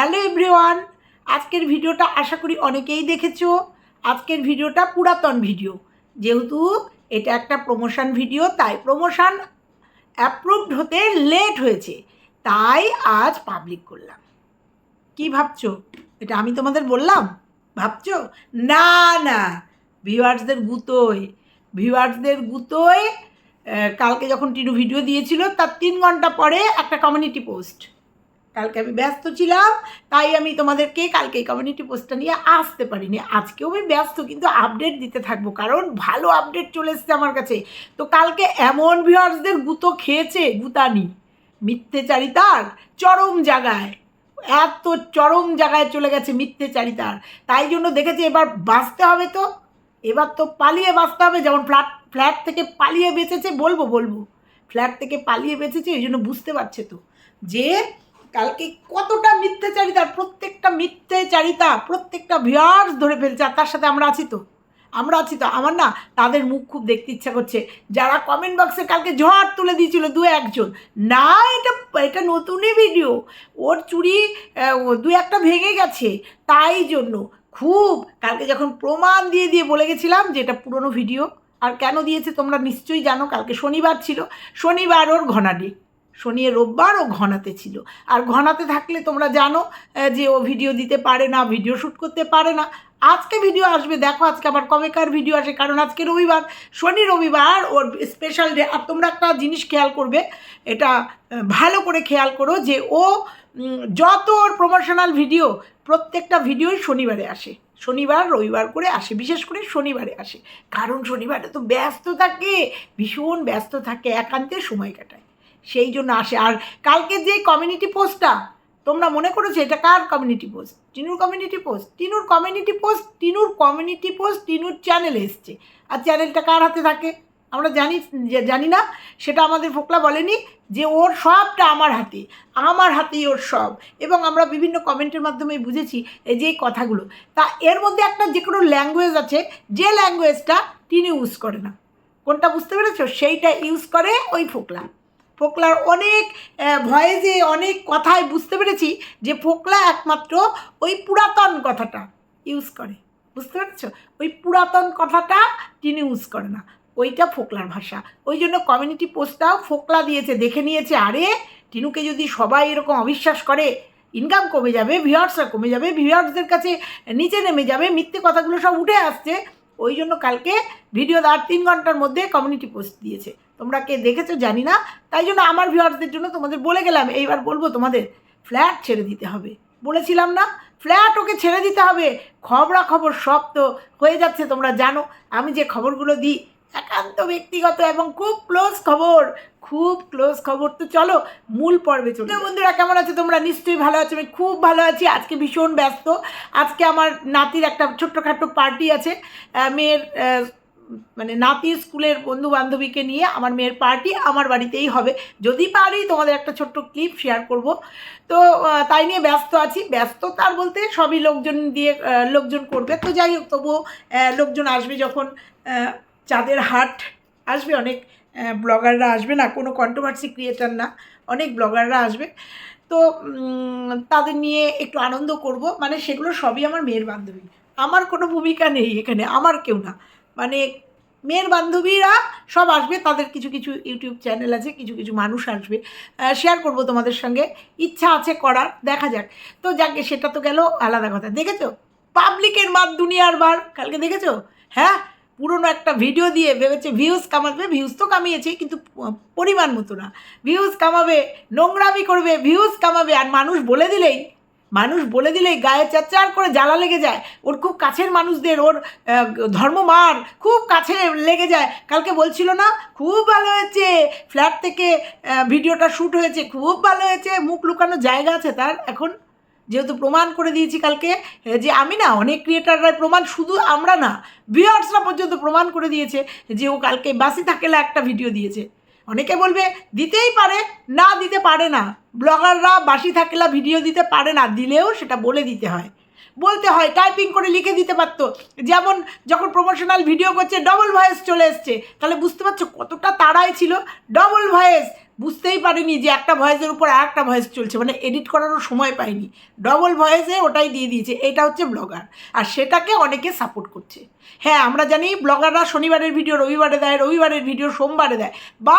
Hello everyone, আজকের ভিডিওটা আশা করি অনেকেই দেখেছ। আজকের ভিডিওটা পুরাতন ভিডিও। যেহেতু এটা একটা প্রমোশন ভিডিও, তাই প্রমোশন অ্যাপ্রুভড হতে লেট হয়েছে। তাই আজ পাবলিক করলাম। কি ভাবছ? এটা আমি তোমাদের বললাম? ভাবছ? না না। ভিউয়ার্সদের গুতোয়। ভিউয়ার্সদের গুতোয় কালকে যখন টিনু ভিডিও দিয়েছিল, তার তিন ঘণ্টা পরে একটা কমিউনিটি পোস্ট কালকে আমি ব্যস্ত ছিলাম, তাই আমি তোমাদেরকে কালকে এই কমিউনিটি পোস্টটা নিয়ে আসতে পারিনি। আজকেও আমি ব্যস্ত, কিন্তু আপডেট দিতে থাকব, কারণ ভালো আপডেট চলে এসছে আমার কাছে। তো কালকে এমন ভিউয়ার্সদের গুতো খেয়েছে, গুতানি, মিথ্যেচারিতার চরম জায়গায়। এত চরম জায়গায় চলে গেছে মিথ্যেচারিতার। তাই জন্য দেখেছি এবার বাঁচতে হবে তো। এবার তো পালিয়ে বাঁচতে হবে, যেমন ফ্ল্যাট ফ্ল্যাট থেকে পালিয়ে বেঁচেছে, বলব বলব। ফ্ল্যাট থেকে পালিয়ে বেঁচেছে, এই জন্য বুঝতে পারছে তো। যে কালকে কতটা মিথ্যাচারিতা প্রত্যেকটা মিথ্যাচারিতা, প্রত্যেকটা ভিয়ার্স ধরে ফেলছে, আর তার সাথে আমরা আছি তো। আমরা আছি তো, আমার না তাদের মুখ খুব দেখতে ইচ্ছা করছে। যারা কমেন্ট বক্সে কালকে ঝড় তুলে দিয়েছিল দু একজন, না, এটা এটা নতুনই ভিডিও ওর চুরি দু একটা ভেঙে গেছে, তাই জন্য খুব কালকে যখন প্রমাণ দিয়ে দিয়ে বলে গেছিলাম যে এটা পুরনো ভিডিও আর কেন দিয়েছে তোমরা নিশ্চয়ই জানো, কালকে শনিবার ছিল, শনিবার ওর ঘনাডি শনি রোববার ও ঘনাতে ছিল। আর ঘনাতে থাকলে তোমরা জানো যে ও ভিডিও দিতে পারে না ভিডিও শ্যুট করতে পারে না। আজকে ভিডিও আসবে, দেখো আজকে আবার কবেকার ভিডিও আসে, কারণ আজকে রবিবার, শনি রবিবার ওর স্পেশাল ডে আর তোমরা একটা জিনিস খেয়াল করবে, এটা ভালো করে খেয়াল করো যে ও যত ওর প্রমোশনাল ভিডিও প্রত্যেকটা ভিডিওই শনিবারে আসে। শনিবার, রবিবার করে আসে, বিশেষ করে শনিবারে আসে। কারণ শনিবারে তো ব্যস্ত থাকে, ভীষণ ব্যস্ত থাকে, একান্তে সময় কাটায়। সেই জন্য আসে। আর কালকে যে কমিউনিটি পোস্টটা তোমরা মনে করেছ এটা কার কমিউনিটি পোস্ট টিনুর কমিউনিটি পোস্ট টিনুর কমিউনিটি পোস্ট টিনুর কমিউনিটি পোস্ট টিনুর চ্যানেলে এসছে। আর চ্যানেলটা কার হাতে থাকে? আমরা জানি জানি না, সেটা আমাদের ফোকলা বলেনি যে ওর সবটা আমার হাতে, আমার হাতেই ওর সব। এবং আমরা বিভিন্ন কমেন্টের মাধ্যমে বুঝেছি এই যে কথাগুলো। তা এর মধ্যে একটা যে কোনো ল্যাঙ্গুয়েজ আছে, যে ল্যাঙ্গুয়েজটা তিনি ইউজ করে না। কোনটা বুঝতে পেরেছ? সেইটা ইউজ করে ওই ফোকলা। ফোকলার অনেক ভয়েসে অনেক কথায় বুঝতে পেরেছি যে ফোকলা একমাত্র ওই পুরাতন কথাটা ইউজ করে। বুঝতে পেরেছ? ওই পুরাতন কথাটা তিনি ইউজ করে না। ওইটা ফোকলার ভাষা। ওই জন্য কমিউনিটি পোস্টটাও ফোকলা দিয়েছে, দেখে নিয়েছে, আরে টিনুকে যদি সবাই এরকম অবিশ্বাস করে ইনকাম কমে যাবে ভিউয়ার্সরা কমে যাবে ভিউয়ার্সদের কাছে নিচে নেমে যাবে, মিথ্যে কথাগুলো সব উঠে আসছে, ওই জন্য কালকে ভিডিও দেওয়ার তিন ঘণ্টার মধ্যে কমিউনিটি পোস্ট দিয়েছে। তোমরা কে দেখেছ জানি না তাই জন্য আমার ভিউয়ার্সদের জন্য তোমাদের বলে গেলাম এইবার বলব তোমাদের ফ্ল্যাট ছেড়ে দিতে হবে। বলেছিলাম না ফ্ল্যাট ওকে ছেড়ে দিতে হবে। খবরা খবর সব তো হয়ে যাচ্ছে তোমরা জানো। আমি যে খবরগুলো দিই একান্ত ব্যক্তিগত এবং খুব ক্লোজ খবর খুব ক্লোজ খবর। তো চলো মূল পর্বে চলো বন্ধুরা কেমন আছে তোমরা? নিশ্চয়ই ভালো আছো আমি খুব ভালো আছি। আজকে ভীষণ ব্যস্ত। আজকে আমার নাতির একটা ছোট্টখাট্টো পার্টি আছে। মেয়ের মানে নাতি স্কুলের বন্ধু বান্ধবীকে নিয়ে আমার মেয়ের পার্টি আমার বাড়িতেই হবে। যদি পারি তোমাদের একটা ছোট্ট ক্লিপ শেয়ার করব। তো তাই নিয়ে ব্যস্ত আছি। ব্যস্ত তার বলতে সবই লোকজন দিয়ে লোকজন করবে। তো যাই হোক, তবুও লোকজন আসবে যখন চাঁদের হাট আসবে। অনেক ব্লগাররা আসবে না, কোনো কন্ট্রোভার্সি ক্রিয়েটার না, অনেক ব্লগাররা আসবে। তো তাদের নিয়ে একটু আনন্দ করব। মানে সেগুলো সবই আমার মেয়ের বান্ধবী। আমার কোনো ভূমিকা নেই এখানে, আমার কেউ না। মানে মেয়ের বান্ধবীরা সব আসবে, তাদের কিছু কিছু ইউটিউব চ্যানেল আছে, কিছু কিছু মানুষ আসবে। শেয়ার করব তোমাদের সঙ্গে। ইচ্ছা আছে করার, দেখা যাক। তো যাকে, সেটা তো গেল, আলাদা কথা। দেখেছ? পাবলিকের মাত দুনিয়ার বার। কালকে দেখেছ? হ্যাঁ পুরনো একটা ভিডিও দিয়ে ভেবেছে ভিউজ কামাবে ভিউজ তো কামিয়েছে, কিন্তু পরিমাণ মতো না। ভিউজ কামাবে, নোংরামি করবে ভিউজ কামাবে, আর মানুষ বলে দিলেই মানুষ বলে দিলেই গায়ে চাচার করে জ্বালা লেগে যায়। ওর খুব কাছের মানুষদের ওর আহ, ধর্মমার খুব কাছে লেগে যায়। কালকে বলছিল না খুব ভালো হয়েছে। ফ্ল্যাট থেকে ভিডিওটা শ্যুট হয়েছে খুব ভালো হয়েছে। মুখ লুকানো জায়গা আছে তার এখন। যেহেতু প্রমাণ করে দিয়েছি কালকে যে আমি না অনেক ক্রিয়েটাররা প্রমাণ শুধু আমরা না ভিউয়ার্সরা পর্যন্ত প্রমাণ করে দিয়েছে যে ও কালকে বাসি থাকেলা একটা ভিডিও দিয়েছে। অনেকে বলবে, দিতেই পারে, না দিতে পারে না। ব্লগাররা বাসি থাকলে ভিডিও দিতে পারে না, দিলেও সেটা বলে দিতে হয়। বলতে হয়, টাইপিং করে লিখে দিতে পারতো। যেমন যখন প্রমোশনাল ভিডিও করছে ডবল ভয়েস চলে এসছে। তাহলে বুঝতে পারছ কতটা তাড়াই ছিল। ডবল ভয়েস বুঝতেই পারিনি যে একটা ভয়েসের উপর আর একটা ভয়েস চলছে। মানে এডিট করারও সময় পাইনি। ডবল ভয়েসে ওটাই দিয়ে দিয়েছে। এটা হচ্ছে ব্লগার। আর সেটাকে অনেকে সাপোর্ট করছে। হ্যাঁ আমরা জানি ব্লগাররা শনিবারের ভিডিও রবিবারে দেয়, রবিবারের ভিডিও সোমবারে দেয়। বা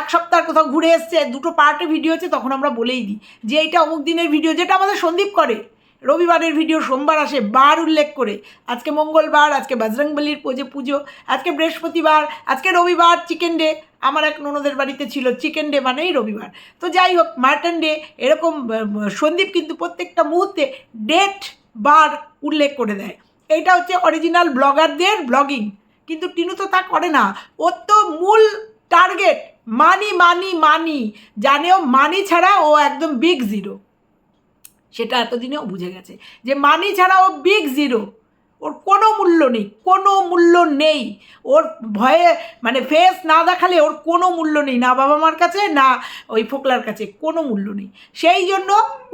এক সপ্তাহ কোথাও ঘুরে এসছে, দুটো পার্টে ভিডিও হচ্ছে তখন আমরা বলেই দিই যে এইটা অমুক দিনের ভিডিও যেটা আমাদের সন্দীপ করে। রবিবারের ভিডিও সোমবার আসে, বার উল্লেখ করে। আজকে মঙ্গলবার, আজকে বজরংবলির পুজো পুজো, আজকে বৃহস্পতিবার, আজকে রবিবার চিকেন ডে আমার এক ননদের বাড়িতে ছিল চিকেন ডে মানেই রবিবার। তো যাই হোক মার্টন ডে এরকম সন্দীপ কিন্তু প্রত্যেকটা মুহূর্তে ডেট বার উল্লেখ করে দেয়। এইটা হচ্ছে অরিজিনাল ব্লগারদের ব্লগিং কিন্তু টিনু তো তা করে না। ওর তো মূল টার্গেট মানি মানি মানি জানেও মানি ছাড়া ও একদম বিগ জিরো সেটা এতদিনেও বুঝে গেছে যে মানি ছাড়া ও বিগ জিরো ওর কোনো মূল্য নেই, কোনো মূল্য নেই। ওর ভয়ে মানে ফেস না দেখালে ওর কোনো মূল্য নেই, না বাবা মার কাছে, না ওই ফোকলার কাছে, কোনো মূল্য নেই। সেই জন্য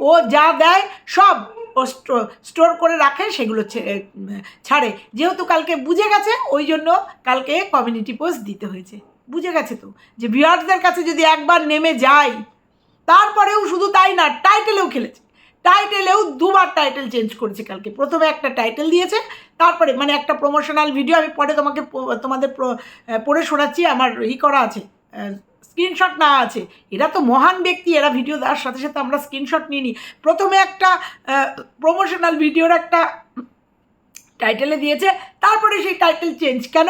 ও যা দেয় সব স্টোর করে রাখে, সেগুলো ছাড়ে। যেহেতু কালকে বুঝে গেছে, ওই জন্য কালকে কমিউনিটি পোস্ট দিতে হয়েছে। বুঝে গেছে তো, যে ভিউয়ার্সদের কাছে যদি একবার নেমে যায় তারপরেও শুধু তাই না টাইটেলেও খেলেছে। টাইটেলেও দুবার টাইটেল চেঞ্জ করেছে কালকে। প্রথমে একটা টাইটেল দিয়েছে, তারপরে মানে একটা প্রমোশনাল ভিডিও আমি পরে তোমাকে, তোমাদের পড়ে শোনাচ্ছি, আমার ই করা আছে স্ক্রিনশট না আছে। এরা তো মহান ব্যক্তি, এরা ভিডিও দেওয়ার সাথে সাথে আমরা স্ক্রিনশট নিয়ে নিই। প্রথমে একটা প্রমোশনাল ভিডিওর একটা টাইটেলে দিয়েছে, তারপরে সেই টাইটেল চেঞ্জ কেন?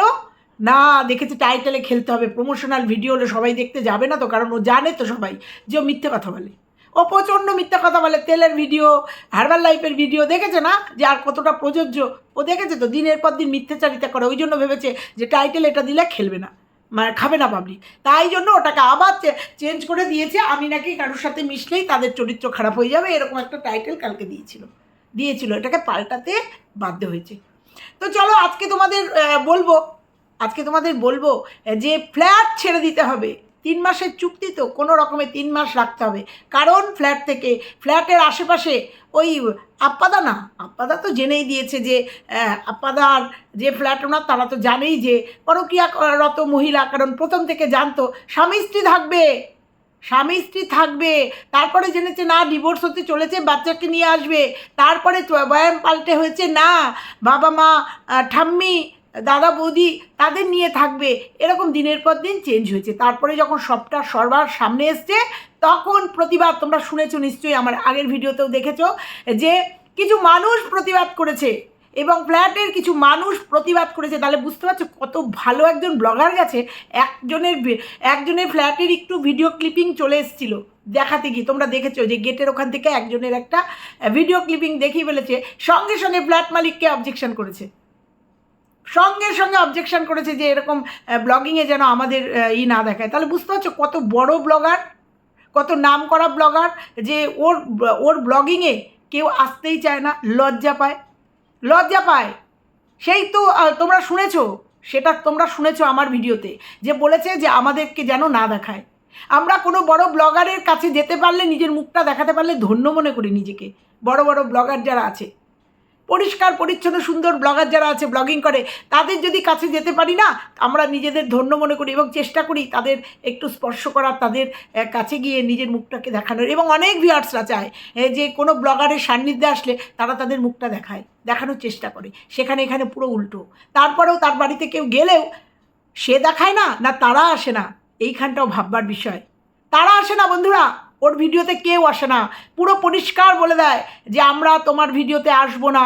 না, দেখেছে টাইটেলে খেলতে হবে। প্রমোশনাল ভিডিও হলে সবাই দেখতে যাবে না তো, কারণ ও জানে তো সবাই যে ও মিথ্যে কথা বলে। ও প্রচণ্ড মিথ্যে কথা বলে। তেলের ভিডিও হার্বাল লাইফের ভিডিও দেখেছে না? যে আর কতটা প্রযোজ্য। ও দেখেছে তো, দিনের পর দিন মিথ্যাচারিতা করে। ওই জন্য ভেবেছে যে টাইটেল এটা দিলে খেলবে না। মানে খাবে না পাবলিক তাই জন্য ওটাকে আবার চেঞ্জ করে দিয়েছে। আমি নাকি কারোর সাথে মিশলেই তাদের চরিত্র খারাপ হয়ে যাবে, এরকম একটা টাইটেল কালকে দিয়েছিল। দিয়েছিল, এটাকে পাল্টাতে বাধ্য হয়েছে। তো চলো আজকে তোমাদের বলব, আজকে তোমাদের বলব, যে ফ্ল্যাট ছেড়ে দিতে হবে। তিন মাসের চুক্তি তো, কোনো রকমে তিন মাস রাখতে হবে। কারণ ফ্ল্যাট থেকে, ফ্ল্যাটের আশেপাশে ওই আপ্পাদা না, আপ্পাদা তো জেনেই দিয়েছে যে আপ্পাদার যে ফ্ল্যাট ওনার, তারা তো জানেই যে পরকীয়ারত মহিলা, কারণ প্রথম থেকে জানতো, স্বামী স্ত্রী থাকবে, স্বামী স্ত্রী থাকবে, তারপরে জেনেছে না ডিভোর্স হতে চলেছে, বাচ্চাকে নিয়ে আসবে, তারপরে বয়ান পাল্টে হয়েছে, না বাবা মা ঠাম্মি দাদা বৌদি তাদের নিয়ে থাকবে। এরকম দিনের পর দিন চেঞ্জ হয়েছে। তারপরে যখন সবটা সর্বার সামনে এসছে, তখন প্রতিবাদ তোমরা শুনেছো নিশ্চয়ই, আমার আগের ভিডিওতেও দেখেছ, যে কিছু মানুষ প্রতিবাদ করেছে এবং ফ্ল্যাটের কিছু মানুষ প্রতিবাদ করেছে। তাহলে বুঝতে পারছ কত ভালো একজন ব্লগার গেছে, একজনের একজনের ফ্ল্যাটের একটু ভিডিও ক্লিপিং চলে এসেছিল দেখাতে গিয়ে। তোমরা দেখেছ যে গেটের ওখান থেকে একজনের একটা ভিডিও ক্লিপিং দেখিয়ে ফেলেছে, সঙ্গে সঙ্গে ফ্ল্যাট মালিককে অবজেকশন করেছে। সঙ্গে সঙ্গে অবজেকশন করেছে যে এরকম ব্লগিংয়ে যেন আমাদের ই না দেখায়। তাহলে বুঝতে পারছ কত বড় ব্লগার কত নাম করা ব্লগার যে ওর ওর ব্লগিংয়ে কেউ আসতেই চায় না, লজ্জা পায়। লজ্জা পায়। সেই তো তোমরা শুনেছো, সেটা তোমরা শুনেছো আমার ভিডিওতে, যে বলেছে যে আমাদেরকে যেন না দেখায়। আমরা কোনো বড় ব্লগারের কাছে যেতে পারলে নিজের মুখটা দেখাতে পারলে ধন্য মনে করি নিজেকে। বড় বড় ব্লগার যারা আছে। পরিষ্কার, পরিচ্ছন্ন, সুন্দর ব্লগার যারা আছে ব্লগিং করে, তাদের যদি কাছে যেতে পারি না, আমরা নিজেদের ধন্য মনে করি এবং চেষ্টা করি তাদের একটু স্পর্শ করার, তাদের কাছে গিয়ে নিজের মুখটাকে দেখানোর এবং অনেক ভিউয়ার্সরা চায় যে কোনো ব্লগারের সান্নিধ্যে আসলে তারা তাদের মুখটা দেখায়, দেখানোর চেষ্টা করে, সেখানে, এখানে পুরো উল্টো। তারপরেও তার বাড়িতে কেউ গেলেও সে দেখায় না না তারা আসে না, এইখানটাও ভাববার বিষয়। তারা আসে না, বন্ধুরা! ওর ভিডিওতে কেউ আসে না। পুরো পরিষ্কার বলে দেয় যে আমরা তোমার ভিডিওতে আসব না।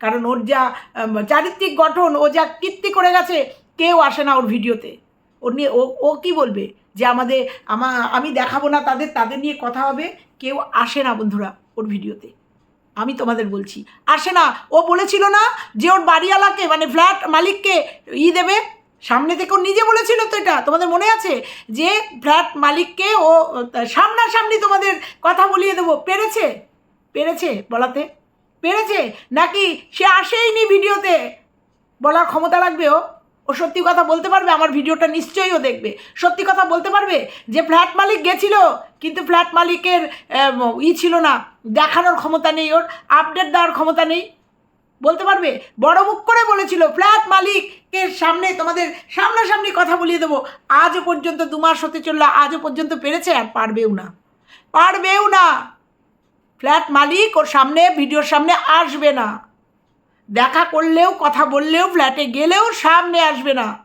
কারণ ওর যা চারিত্রিক গঠন, ও যা কীর্তি করে গেছে, কেউ আসে না ওর ভিডিওতে। ওর নিয়ে, ও ও কী বলবে? যে আমাদের, আমা, আমি দেখাবো না তাদের তাদের নিয়ে কথা হবে, কেউ আসে না বন্ধুরা ওর ভিডিওতে। আমি তোমাদের বলছি, আসে না। ও বলেছিল না যে ওর বাড়িওয়ালাকে মানে ফ্ল্যাট মালিককে ই দেবে সামনে থেকে নিজে বলেছিল তো এটা, তোমাদের মনে আছে? যে ফ্ল্যাট মালিককে ও সামনাসামনি তোমাদের কথা বলিয়ে দেবো। পেরেছে? পেরেছে বলাতে? পেরেছে? নাকি সে আসেইনি ভিডিওতে? বলার ক্ষমতা রাখবে ও? ও সত্যি কথা বলতে পারবে? আমার ভিডিওটা নিশ্চয়ই ও দেখবে। সত্যি কথা বলতে পারবে? যে ফ্ল্যাট মালিক গেছিল, কিন্তু ফ্ল্যাট মালিকের ই ছিল না। দেখানোর ক্ষমতা নেই ওর, আপডেট দেওয়ার ক্ষমতা নেই। বলতে পারবে? বড় মুখ করে বলেছিল, ফ্ল্যাট মালিকের সামনে, তোমাদের সামনাসামনি কথা বলিয়ে দেবো। আজও পর্যন্ত দু মাস হতে চলল, আজও পর্যন্ত পেরেছে? আর পারবেও না। পারবেও না। ফ্ল্যাট মালিক ওর সামনে, ভিডিওর সামনে আসবে না। দেখা করলেও, কথা বললেও, ফ্ল্যাটে গেলেও সামনে আসবে না।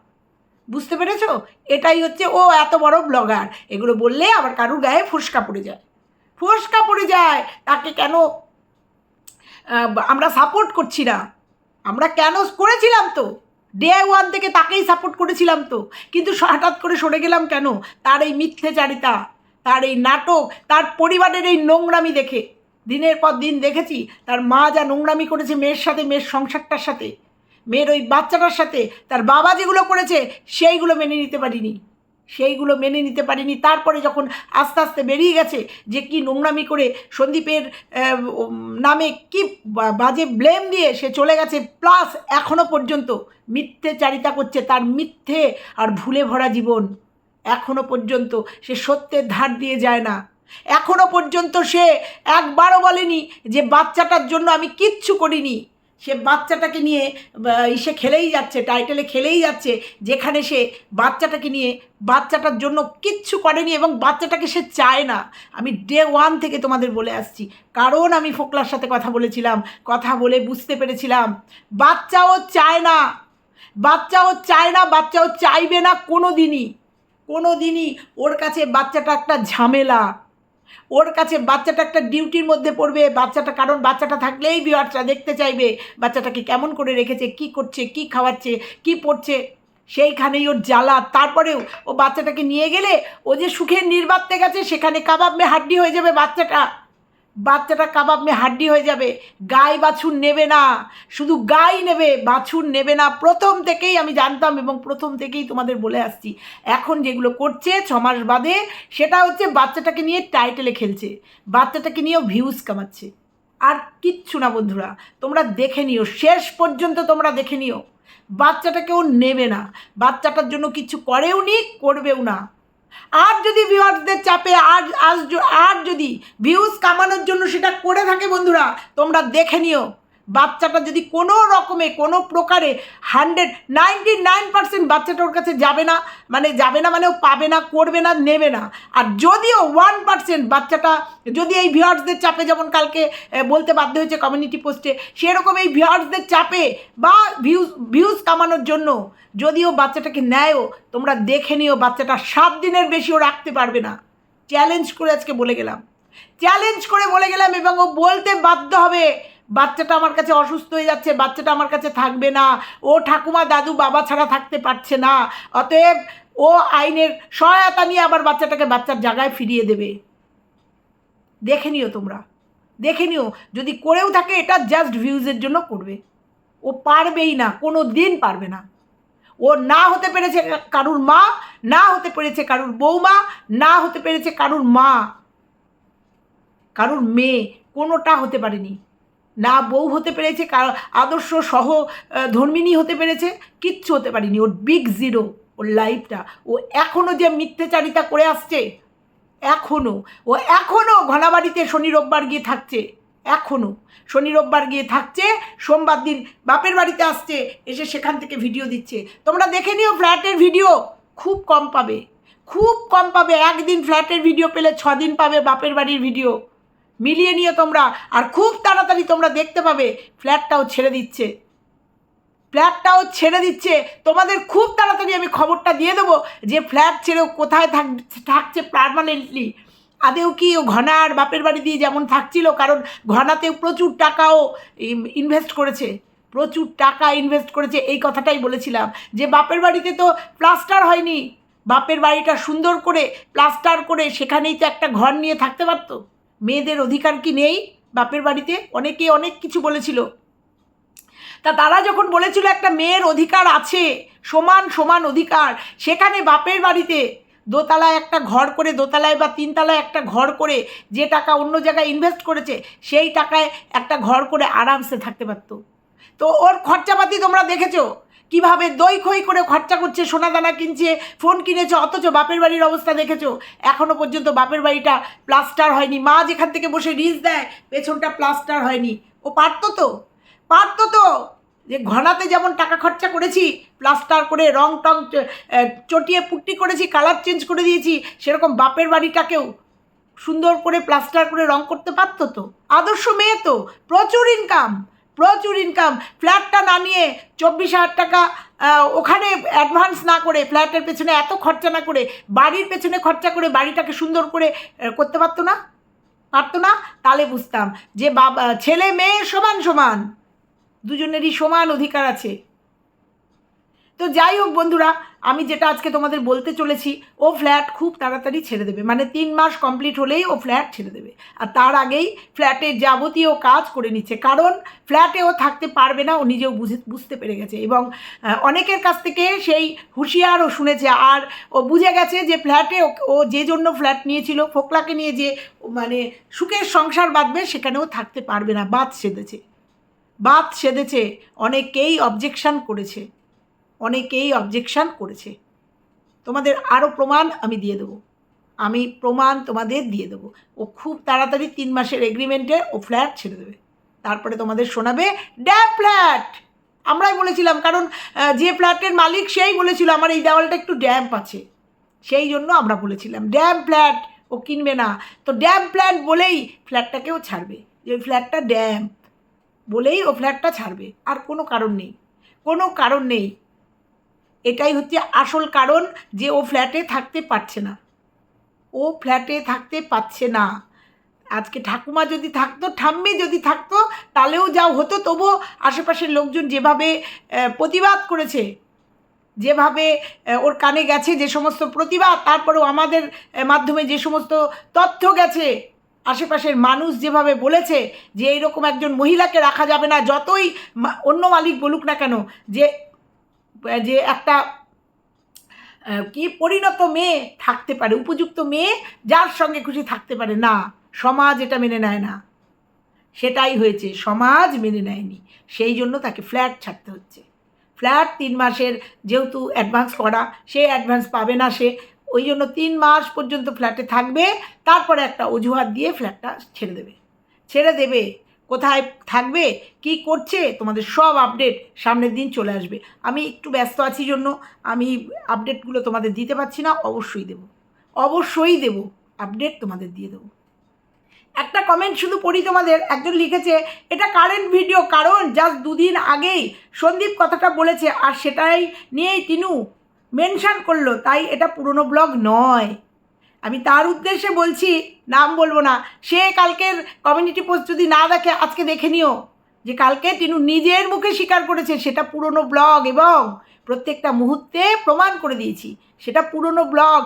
বুঝতে পেরেছ? এটাই হচ্ছে ও এত বড় ব্লগার। এগুলো বললে আবার কারুর গায়ে ফুসকা পড়ে যায়। ফুসকা পড়ে যায়। তাকে কেন আমরা সাপোর্ট করছি না। আমরা কেন করেছিলাম তো? ডে ওয়ান থেকে তাকেই সাপোর্ট করেছিলাম তো। কিন্তু হঠাৎ করে সরে গেলাম কেন? তার এই মিথ্যেচারিতা, তার এই নাটক, তার পরিবারের এই নোংরামি দেখে। দিনের পর দিন দেখেছি, তার মা যা নোংরামি করেছে মেয়ের সাথে, মেয়ের সংসারটার সাথে, মেয়ের ওই বাচ্চাটার সাথে, তার বাবা যেগুলো করেছে, সেইগুলো মেনে নিতে পারিনি। সেইগুলো মেনে নিতে পারিনি। তারপরে যখন আস্তে আস্তে বেরিয়ে গেছে যে কি নোংরামি করে সন্দীপের নামে কি বাজে ব্লেম দিয়ে সে চলে গেছে প্লাস এখনও পর্যন্ত মিথ্যে চারিতা করছে তার মিথ্যে আর ভুলে ভরা জীবন। এখনও পর্যন্ত সে সত্যের ধার দিয়ে যায় না। এখনও পর্যন্ত সে একবারও বলেনি যে বাচ্চাটার জন্য আমি কিচ্ছু করিনি। সে বাচ্চাটাকে নিয়ে ইসে খেলেই যাচ্ছে টাইটেলে খেলেই যাচ্ছে, যেখানে সে বাচ্চাটাকে নিয়ে বাচ্চাটার জন্য কিচ্ছু করেনি এবং বাচ্চাটাকে সে চায় না। আমি ডে ওয়ান থেকে তোমাদের বলে আসছি। কারণ আমি ফোকলার সাথে কথা বলেছিলাম, কথা বলে বুঝতে পেরেছিলাম। বাচ্চাও চায় না। বাচ্চাও চায় না, বাচ্চাও চাইবে না কোনো দিনই কোনো দিনই ওর কাছে বাচ্চাটা একটা ঝামেলা। ওর কাছে বাচ্চাটা একটা ডিউটির মধ্যে পড়বে, বাচ্চাটা, কারণ বাচ্চাটা থাকলেই ভিউয়ার্সরা দেখতে চাইবে বাচ্চাটাকে কেমন করে রেখেছে, কি করছে, কি খাওয়াচ্ছে, কি পড়ছে। সেইখানেই ওর জ্বালা। তারপরেও ও বাচ্চাটাকে নিয়ে গেলে ও যে সুখের নির্বাতে গেছে, সেখানে কাবাব মে হাড্ডি হয়ে যাবে বাচ্চাটা। বাচ্চাটা কাবাব মে হাড্ডি হয়ে যাবে। গাই বাছুর নেবে না। শুধু গাই নেবে, বাছুর নেবে না। প্রথম থেকেই আমি জানতাম এবং প্রথম থেকেই তোমাদের বলে আসছি। এখন যেগুলো করছে ছ মাস বাদে, সেটা হচ্ছে বাচ্চাটাকে নিয়ে টাইটেলে খেলছে। বাচ্চাটাকে নিয়েও ভিউজ কামাচ্ছে। আর কিচ্ছু না বন্ধুরা, তোমরা দেখে নিও। শেষ পর্যন্ত তোমরা দেখে নিও। বাচ্চাটাকে ও নেবে না। বাচ্চাটার জন্য কিছু করেও নি, করবেও না। আর যদি ভিউয়ার্সদের চাপে আর আর যদি ভিউজ কামানোর জন্য সেটা করে থাকে বন্ধুরা, তোমরা দেখে নিও। বাচ্চাটা যদি কোনো রকমে, কোনো প্রকারে হান্ড্রেড নাইনটি নাইন পার্সেন্ট বাচ্চাটা ওর কাছে যাবে না মানে যাবে না মানে ও পাবে না, করবে না, নেবে না। আর যদিও ওয়ান পার্সেন্ট বাচ্চাটা, যদি এই ভিওয়ার্সদের চাপে যেমন কালকে বলতে বাধ্য হয়েছে কমিউনিটি পোস্টে সেরকম এই ভিউয়ার্সদের চাপে বা ভিউজ ভিউজ কামানোর জন্য যদিও বাচ্চাটাকে নেয়ও, তোমরা দেখে নিও বাচ্চাটা সাত দিনের বেশিও রাখতে পারবে না। চ্যালেঞ্জ করে আজকে বলে গেলাম। চ্যালেঞ্জ করে বলে গেলাম এবং ও বলতে বাধ্য হবে বাচ্চাটা আমার কাছে অসুস্থ হয়ে যাচ্ছে, বাচ্চাটা আমার কাছে থাকবে না। ও ঠাকুমা দাদু বাবা ছাড়া থাকতে পারছে না। অতএব ও আইনের সহায়তা নিয়ে আবার বাচ্চাটাকে বাচ্চার জায়গায় ফিরিয়ে দেবে। দেখে নিও তোমরা। দেখে নিও, যদি করেও থাকে এটা জাস্ট ভিউজের জন্য করবে। ও পারবেই না, কোনো দিন পারবে না। ও না হতে পেরেছে কারুর মা, না হতে পেরেছে কারুর বৌমা, না হতে পেরেছে কারুর মা। কারুর মেয়ে, কোনোটা হতে পারেনি। না বউ হতে পেরেছে, কার আদর্শ সহ ধর্মিনী হতে পেরেছে, কিচ্ছু হতে পারেনি। ওর বিগ জিরো ওর লাইফটা ও এখনও যে মিথ্যেচারিতা করে আসছে এখনও ও এখনও ঘনাবাড়িতে শনি রোববার গিয়ে থাকছে এখনও শনি রোববার গিয়ে থাকছে, সোমবার দিন বাপের বাড়িতে আসছে, এসে সেখান থেকে ভিডিও দিচ্ছে। তোমরা দেখে নিও ফ্ল্যাটের ভিডিও খুব কম পাবে। খুব কম পাবে। একদিন ফ্ল্যাটের ভিডিও পেলে ছদিন পাবে বাপের বাড়ির ভিডিও মিলিয়ে নিও তোমরা। আর খুব তাড়াতাড়ি তোমরা দেখতে পাবে, ফ্ল্যাটটাও ছেড়ে দিচ্ছে। ফ্ল্যাটটাও ছেড়ে দিচ্ছে। তোমাদের খুব তাড়াতাড়ি আমি খবরটা দিয়ে দেবো যে ফ্ল্যাট ছেড়েও কোথায় থাক, থাকছে পারমানেন্টলি আদেও কি ও ঘনার বাপের বাড়ি দিয়ে যেমন থাকছিল, কারণ ঘনাতেও প্রচুর টাকাও ইনভেস্ট করেছে। প্রচুর টাকা ইনভেস্ট করেছে, এই কথাটাই বলেছিলাম। যে বাপের বাড়িতে তো প্লাস্টার হয়নি। বাপের বাড়িটা সুন্দর করে প্লাস্টার করে সেখানেই তো একটা ঘর নিয়ে থাকতে পারতো। মেয়েদের অধিকার কি নেই? বাপের বাড়িতে অনেকে অনেক কিছু বলেছিল। তা তারা যখন বলেছিল একটা মেয়ের অধিকার আছে, সমান সমান অধিকার, সেখানে বাপের বাড়িতে দোতলায় একটা ঘর করে, দোতলায় বা তিনতলায় একটা ঘর করে যে টাকা অন্য জায়গায় ইনভেস্ট করেছে, সেই টাকায় একটা ঘর করে আরামসে থাকতে পারতো। তো ওর খরচাপাতি তোমরা দেখেছ? কীভাবে দই খই করে খরচা করছে, সোনা দানা কিনছে, ফোন কিনেছে, অথচ বাপের বাড়ির অবস্থা দেখেছ? এখনও পর্যন্ত বাপের বাড়িটা প্লাস্টার হয়নি। মা যেখান থেকে বসে রিলস দেয়, পেছনটা প্লাস্টার হয়নি। ও পারতো তো? পারতো তো? যে ঘনাতে যেমন টাকা খরচা করেছি প্লাস্টার করে রং টং চটিয়ে পুট্টি করেছি কালার চেঞ্জ করে দিয়েছি, সেরকম বাপের বাড়িটাকেও সুন্দর করে প্লাস্টার করে রং করতে পারতো তো? আদর্শ মেয়ে তো? প্রচুর ইনকাম প্রচুর ইনকাম ফ্ল্যাটটা না নিয়ে চব্বিশ হাজার টাকা ওখানে অ্যাডভান্স না করে ফ্ল্যাটের পেছনে এত খরচা না করে, বাড়ির পেছনে খরচা করে বাড়িটাকে সুন্দর করে করতে পারতো না? পারতো না? তাহলে বুঝতাম যে বাবা ছেলে মেয়ে সমান সমান, দুজনেরই সমান অধিকার আছে। তো যাই হোক বন্ধুরা, আমি যেটা আজকে তোমাদের বলতে চলেছি, ও ফ্ল্যাট খুব তাড়াতাড়ি ছেড়ে দেবে। মানে তিন মাস কমপ্লিট হলেই ও ফ্ল্যাট ছেড়ে দেবে। আর তার আগেই ফ্ল্যাটের যাবতীয় কাজ করে নিচ্ছে। কারণ ফ্ল্যাটে ও থাকতে পারবে না, ও নিজেও বুঝে, বুঝতে পেরে গেছে। এবং অনেকের কাছ থেকে সেই হুঁশিয়ারও শুনেছে। আর ও বুঝে গেছে যে ফ্ল্যাটে ও- যে জন্য ফ্ল্যাট নিয়েছিল, ফোকলাকে নিয়ে যে মানে সুখের সংসার বাঁধবে, সেখানেও থাকতে পারবে না। বাদ সেধেছে। বাদ সেধেছে। অনেকেই অবজেকশন করেছে। অনেকেই অবজেকশান করেছে। তোমাদের আরও প্রমাণ আমি দিয়ে দেবো। আমি প্রমাণ তোমাদের দিয়ে দেবো। ও খুব তাড়াতাড়ি তিন মাসের এগ্রিমেন্টে ও ফ্ল্যাট ছেড়ে দেবে। তারপরে তোমাদের শোনাবে ড্যাম ফ্ল্যাট আমরাই বলেছিলাম, কারণ যে ফ্ল্যাটের মালিক সেই বলেছিল, আমার এই দেওয়ালটা একটু ড্যাম্প আছে। সেই জন্য আমরা বলেছিলাম ড্যাম ফ্ল্যাট ও কিনবে না। তো ড্যাম ফ্ল্যাট বলেই ফ্ল্যাটটাকেও ছাড়বে, যে ওই ফ্ল্যাটটা ড্যাম্প বলেই ও ফ্ল্যাটটা ছাড়বে। আর কোনো কারণ নেই। কোনো কারণ নেই এটাই হচ্ছে আসল কারণ যে ও ফ্ল্যাটে থাকতে পারছে না। ও ফ্ল্যাটে থাকতে পারছে না। আজকে ঠাকুমা যদি থাকতো, ঠাম্মি যদি থাকতো, তাহলেও যাও হতো তবুও আশেপাশের লোকজন যেভাবে প্রতিবাদ করেছে, যেভাবে ওর কানে গেছে যে সমস্ত প্রতিবাদ, তারপরেও আমাদের মাধ্যমে যে সমস্ত তথ্য গেছে, আশেপাশের মানুষ যেভাবে বলেছে যে এইরকম একজন মহিলাকে রাখা যাবে না, যতই অন্য মালিক বলুক না কেন, যে যে একটা কি পরিণত মেয়ে থাকতে পারে, উপযুক্ত মেয়ে যার সঙ্গে খুশি থাকতে পারে, না, সমাজ এটা মেনে নেয় না। সেটাই হয়েছে, সমাজ মেনে নেয়নি। সেই জন্য তাকে ফ্ল্যাট ছাড়তে হচ্ছে। ফ্ল্যাট তিন মাসের যেহেতু অ্যাডভান্স করা, সে অ্যাডভান্স পাবে না সে। ওই জন্য তিন মাস পর্যন্ত ফ্ল্যাটে থাকবে, তারপরে একটা অজুহাত দিয়ে ফ্ল্যাটটা ছেড়ে দেবে। ছেড়ে দেবে কোথায় থাকবে, কি করছে, তোমাদের সব আপডেট সামনের দিন চলে আসবে। আমি একটু ব্যস্ত আছি জন্য, আমি আপডেটগুলো তোমাদের দিতে পারছি না, অবশ্যই দেব। অবশ্যই দেব আপডেট তোমাদের দিয়ে দেবো। একটা কমেন্ট শুধু পড়ি তোমাদের, একজন লিখেছে, এটা কারেন্ট ভিডিও কারণ জাস্ট দুদিন আগেই সন্দীপ কথাটা বলেছে, আর সেটাই নিয়েই তিনু মেনশান করল, তাই এটা পুরনো ব্লগ নয়। আমি তার উদ্দেশ্যে বলছি, নাম বলব না, সে কালকের কমিউনিটি পোস্ট যদি না দেখে, আজকে দেখে নিও। যে কালকে তিনু নিজের মুখে স্বীকার করেছে, সেটা পুরনো ব্লগ এবং প্রত্যেকটা মুহূর্তে প্রমাণ করে দিয়েছি। সেটা পুরনো ব্লগ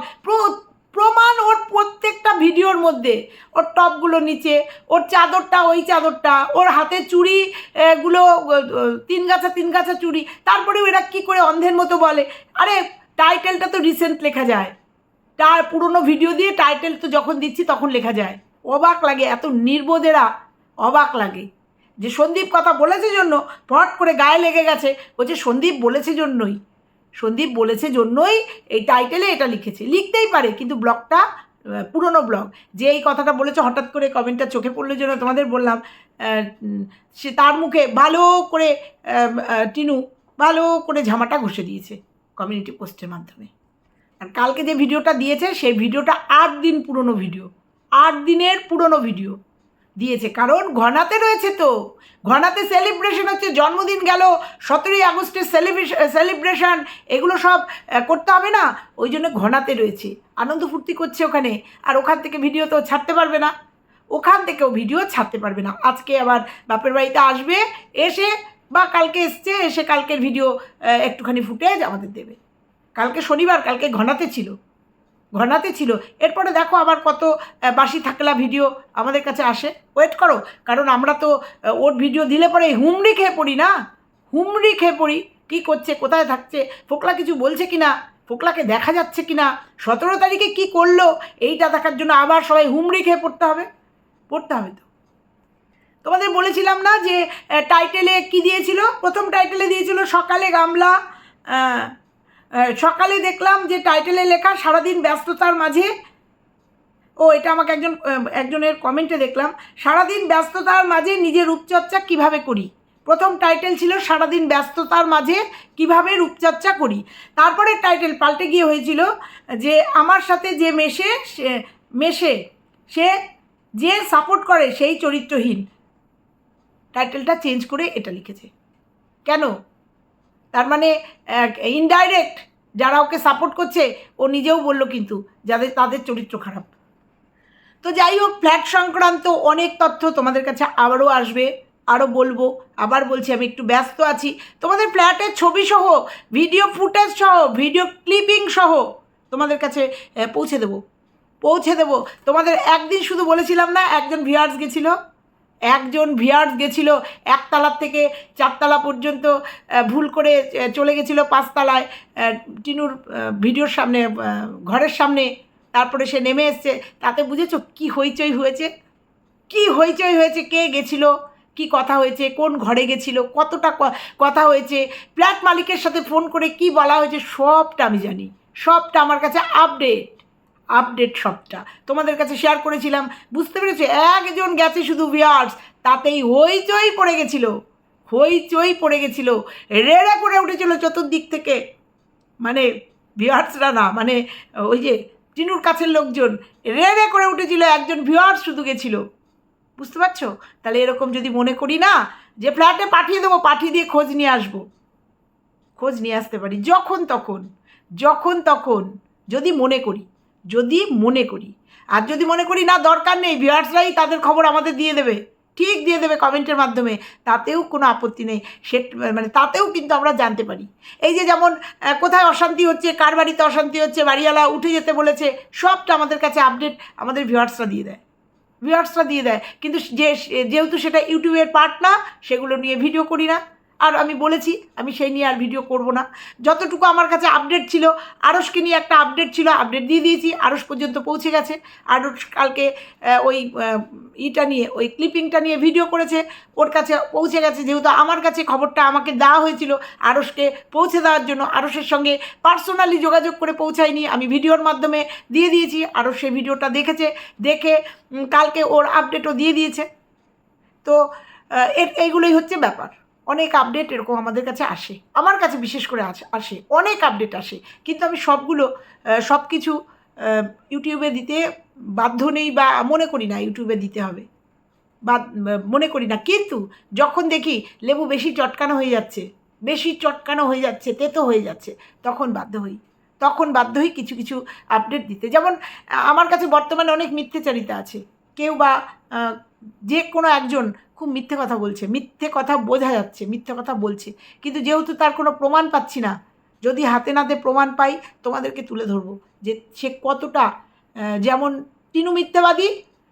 প্রমাণ ওর প্রত্যেকটা ভিডিওর মধ্যে। ওর টপগুলো নিচে, ওর চাদরটা ওই চাদরটা, ওর হাতে চুড়ি গুলো তিন গাছা তিন গাছা চুড়ি, তারপরেও এরা কী করে অন্ধের মতো বলে? আরে টাইটেলটা তো রিসেন্ট লেখা যায়। তার পুরনো ভিডিও দিয়ে টাইটেল তো যখন দিচ্ছি তখন লেখা যায়। অবাক লাগে, এত নির্বোধেরা অবাক লাগে। যে সন্দীপ কথা বলেছে জন্য, ফট করে গায়ে লেগে গেছে। বলছে, সন্দীপ বলেছে জন্যই। সন্দীপ বলেছে জন্যই এই টাইটেলে এটা লিখেছে। লিখতেই পারে, কিন্তু ব্লগটা পুরনো ব্লগ। যে এই কথাটা বলেছে, হঠাৎ করে কমেন্টটা চোখে পড়ল জন্য তোমাদের বললাম সে তার মুখে ভালো করে টিনু ভালো করে ঝামাটা ঘষে দিয়েছে কমিউনিটি পোস্টের মাধ্যমে। আর কালকে যে ভিডিওটা দিয়েছে, সেই ভিডিওটা আট দিন পুরনো ভিডিও। আট দিনের পুরনো ভিডিও দিয়েছে। কারণ ঘনাতে রয়েছে তো। ঘনাতে সেলিব্রেশন হচ্ছে, জন্মদিন গেল, সতেরোই আগস্টের সেলিব্রেশন সেলিব্রেশন এগুলো সব করতে হবে না। ওই জন্য ঘনাতে রয়েছে। আনন্দ ফুর্তি করছে ওখানে। আর ওখান থেকে ভিডিও তো ছাড়তে পারবে না। ওখান থেকেও ভিডিও ছাড়তে পারবে না। আজকে আবার বাপের বাড়িতে আসবে, এসে বা কালকে এসছে, এসে কালকের ভিডিও একটুখানি ফুটেজ আমাদের দেবে। কালকে শনিবার, কালকে ঘনাতে ছিল। ঘনাতে ছিল। এরপরে দেখো আবার কত বাসি থাকলা ভিডিও আমাদের কাছে আসে। ওয়েট করো, কারণ আমরা তো ওর ভিডিও দিলে পরে হুমড়ি খেয়ে পড়ি না? হুমড়ি খেয়ে পড়ি। কী করছে, কোথায় থাকছে? ফোকলা কিছু বলছে কি না ফোকলাকে দেখা যাচ্ছে কি না সতেরো তারিখে কি করল? এইটা দেখার জন্য আবার সবাই হুমড়ি খেয়ে পড়তে হবে। পড়তে হবে তো। তোমাদের বলেছিলাম না যে টাইটেলে কি দিয়েছিল? প্রথম টাইটেলে দিয়েছিল সকালে গামলা সকালে দেখলাম যে টাইটেলে লেখা সারাদিন ব্যস্ততার মাঝে। ও, এটা আমাকে একজন একজনের কমেন্টে দেখলাম। সারাদিন ব্যস্ততার মাঝে নিজের রূপচর্চা কীভাবে করি? প্রথম টাইটেল ছিল সারাদিন ব্যস্ততার মাঝে কীভাবে রূপচর্চা করি? তারপরে টাইটেল পাল্টে গিয়ে হয়েছিল যে আমার সাথে যে মেশে, সে মেশে, সে যে সাপোর্ট করে সেই চরিত্রহীন। টাইটেলটা চেঞ্জ করে এটা লিখেছে। কেন? তার মানে ইনডাইরেক্ট যারা ওকে সাপোর্ট করছে, ও নিজেও বলল কিন্তু যাদের, তাদের চরিত্র খারাপ। তো যাই হোক ফ্ল্যাট সংক্রান্ত অনেক তথ্য তোমাদের কাছে আবারও আসবে, আরও বলব। আবার বলছি, আমি একটু ব্যস্ত আছি। তোমাদের ফ্ল্যাটের ছবি সহ ভিডিও ফুটেজ সহ ভিডিও ক্লিপিং সহ তোমাদের কাছে পৌঁছে দেবো। পৌঁছে দেবো। তোমাদের একদিন শুধু বলেছিলাম না, একজন ভিয়ার্স গেছিল। একজন ভিয়ার্স গেছিল একতলার থেকে চারতলা পর্যন্ত ভুল করে চলে গেছিল পাঁচতলায়। টিনুর ভিডিওর সামনে ঘরের সামনে। তারপরে সে নেমে এসছে। তাতে বুঝেছ কি হইচই হয়েছে? কি হইচই হয়েছে? কে গেছিল? কি কথা হয়েছে? কোন ঘরে গেছিল? কতটা কথা হয়েছে? ফ্ল্যাট মালিকের সাথে ফোন করে কি বলা হয়েছে? সবটা আমি জানি। সবটা আমার কাছে আপডেট। আপডেট সবটা। তোমাদের কাছে শেয়ার করেছিলাম। বুঝতে পেরেছ? একজন গেছে শুধু ভিয়ার্স তাতেই হইচই পড়ে গেছিল। হইচই পড়ে গেছিল। রেড়ে করে উঠেছিল চতুর্দিক থেকে। মানে ভিউয়ার্সরা না মানে ওই যে টিনুর কাছের লোকজন। রেড়ে করে উঠেছিল একজন ভিউয়ার্স শুধু গেছিল। বুঝতে পারছ? তাহলে এরকম যদি মনে করি না, যে ফ্ল্যাটে পাঠিয়ে দেবো, পাঠিয়ে দিয়ে খোঁজ নিয়ে আসব। খোঁজ নিয়ে আসতে পারি। যখন তখন যখন তখন, যদি মনে করি। যদি মনে করি। আর যদি মনে করি, না, দরকার নেই ভিউয়ার্সরাই তাদের খবর আমাদের দিয়ে দেবে। ঠিক দিয়ে দেবে কমেন্টের মাধ্যমে। তাতেও কোনো আপত্তি নেই। সে মানে তাতেও কিন্তু আমরা জানতে পারি। এই যে যেমন কোথায় অশান্তি হচ্ছে, কার বাড়িতে অশান্তি হচ্ছে, বাড়িওয়ালা উঠে যেতে বলেছে, সবটা আমাদের কাছে আপডেট আমাদের ভিউয়ার্সরা দিয়ে দেয়। ভিউয়ার্সরা দিয়ে দেয়। কিন্তু যে, যেহেতু সেটা ইউটিউবের পার্ট না, সেগুলো নিয়ে ভিডিও করি না। আর আমি বলেছি আমি সেই নিয়ে আর ভিডিও করব না। যতটুকু আমার কাছে আপডেট ছিল আরসকে নিয়ে একটা আপডেট ছিল আপডেট দিয়ে দিয়েছি আরস পর্যন্ত পৌঁছে গেছে। আরস কালকে ওই ইটা নিয়ে ওই ক্লিপিংটা নিয়ে ভিডিও করেছে ওর কাছে পৌঁছে গেছে। যেহেতু আমার কাছে খবরটা আমাকে দেওয়া হয়েছিল আরসকে পৌঁছে দেওয়ার জন্য আরসের সঙ্গে পার্সোনালি যোগাযোগ করে পৌঁছায়নি। আমি ভিডিওর মাধ্যমে দিয়ে দিয়েছি আরও সেই ভিডিওটা দেখেছে দেখে কালকে ওর আপডেটও দিয়ে দিয়েছে। তো আহ, এ- এইগুলোই হচ্ছে ব্যাপার। অনেক আপডেট এরকম আমাদের কাছে আসে। আমার কাছে বিশেষ করে আসে। অনেক আপডেট আসে। কিন্তু আমি সবগুলো সব কিছু ইউটিউবে দিতে বাধ্য নেই বা মনে করি না ইউটিউবে দিতে হবে। বা মনে করি না। কিন্তু যখন দেখি লেবু বেশি চটকানো হয়ে যাচ্ছে, বেশি চটকানো হয়ে যাচ্ছে, তেতো হয়ে যাচ্ছে, তখন বাধ্য হই। তখন বাধ্য হই কিছু কিছু আপডেট দিতে। যেমন আমার কাছে বর্তমানে অনেক মিথ্যেচারিতা আছে। কেউ বা যে কোনো একজন খুব মিথ্যে কথা বলছে, মিথ্যে কথা বোঝা যাচ্ছে, মিথ্যে কথা বলছে। কিন্তু যেহেতু তার কোনো প্রমাণ পাচ্ছি না, যদি হাতে নাতে প্রমাণ পাই, তোমাদেরকে তুলে ধরবো যে সে কতটা যেমন তিনু মিথ্যেবাদী,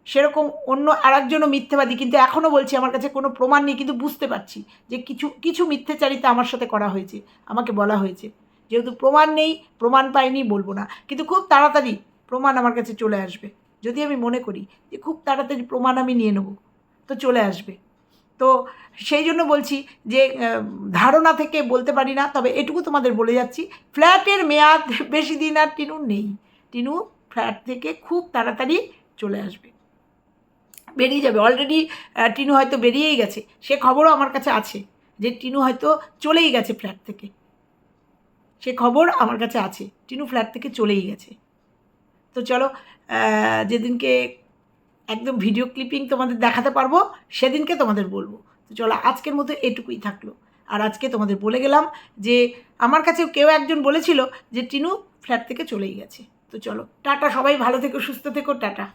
সেরকম অন্য আরেকজনও মিথ্যেবাদী, কিন্তু এখনও বলছি আমার কাছে কোনো প্রমাণ নেই, কিন্তু বুঝতে পারছি যে কিছু কিছু মিথ্যেচারিতা আমার সাথে করা হয়েছে, আমাকে বলা হয়েছে। যেহেতু প্রমাণ নেই, প্রমাণ পাইনি, বলব না। কিন্তু খুব তাড়াতাড়ি প্রমাণ আমার কাছে চলে আসবে। যদি আমি মনে করি যে খুব তাড়াতাড়ি প্রমাণ আমি নিয়ে নেব। তো চলে আসবে। তো সেই জন্য বলছি যে ধারণা থেকে বলতে পারি না, তবে এটুকু তোমাদের বলে যাচ্ছি, ফ্ল্যাটের মেয়াদ বেশি দিন আর টিনু নেই। টিনু ফ্ল্যাট থেকে খুব তাড়াতাড়ি চলে আসবে। বেরিয়ে যাবে। অলরেডি টিনু হয়তো বেরিয়েই গেছে। সে খবরও আমার কাছে আছে যে, টিনু হয়তো চলেই গেছে ফ্ল্যাট থেকে। সে খবর আমার কাছে আছে। টিনু ফ্ল্যাট থেকে চলেই গেছে। তো চলো যেদিনকে একদম ভিডিও ক্লিপিং তোমাদের দেখাতে পারব, সেদিনকে তোমাদের বলব। তো চলো, আজকের মতো এটুকুই থাকল। আর আজকে তোমাদের বলে গেলাম যে, আমার কাছে কেউ একজন বলেছিল যে, টিনু ফ্ল্যাট থেকে চলেই গেছে। তো চলো, টাটা সবাই, ভালো থেকো, সুস্থ থেকো, টাটা।